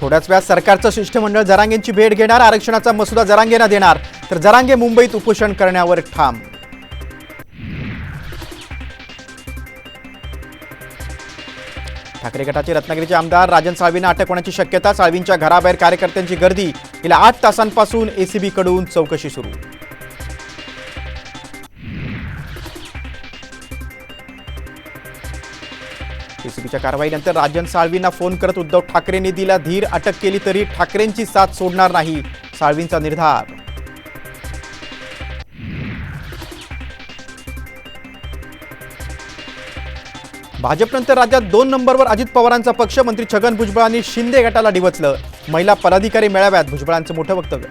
थोड्याच वेळात सरकारचं शिष्टमंडळ जरांगेंची भेट घेणार आरक्षणाचा मसुदा जरांगेंना देणार तर जरांगे मुंबईत उपोषण करण्यावर ठाम. ठाकरे गटाचे रत्नागिरीचे आमदार राजन साळवींना अटक होण्याची शक्यता साळवींच्या घराबाहेर कार्यकर्त्यांची गर्दी गेल्या आठ तासांपासून एसीबी कडून चौकशी सुरू. एसीबीच्या कारवाईनंतर राजन साळवींना फोन करत उद्धव ठाकरेंनी दिला धीर. अटक केली तरी ठाकरेंची साथ सोडणार नाही साळवींचा निर्धार. भाजपनंतर राज्यात दोन नंबरवर अजित पवारांचा पक्ष मंत्री छगन भुजबळांनी शिंदे गटाला डिवचलं. महिला पदाधिकारी मेळाव्यात भुजबळांचं मोठं वक्तव्य.